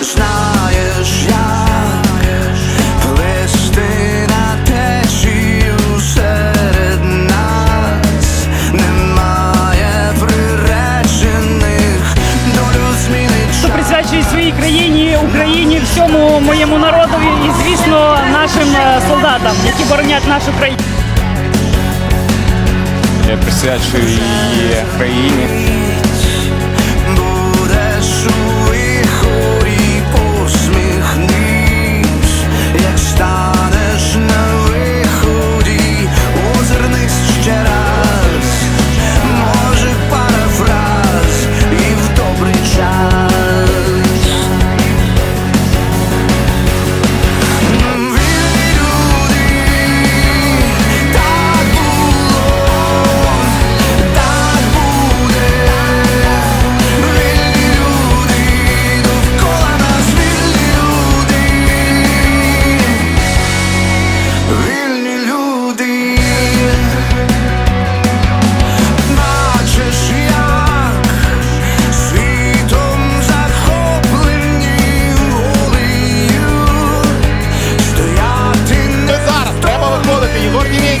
Знаєш, як плисти на течію серед нас немає приречених долю змінить присвячує своїй країні, Україні, всьому моєму народові і, звісно, нашим е, солдатам, які боронять нашу країну. Я присвячую її країні,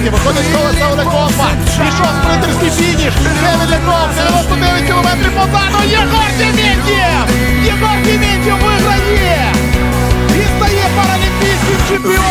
Вихід, виходить з колеса Олекопа. Пішов спринтерський фініш. Ледяков, 99 кілометрів позаду. Єгор Дементьєв! Єгор Дементьєв виграє! І стає паралімпійським чемпіоном!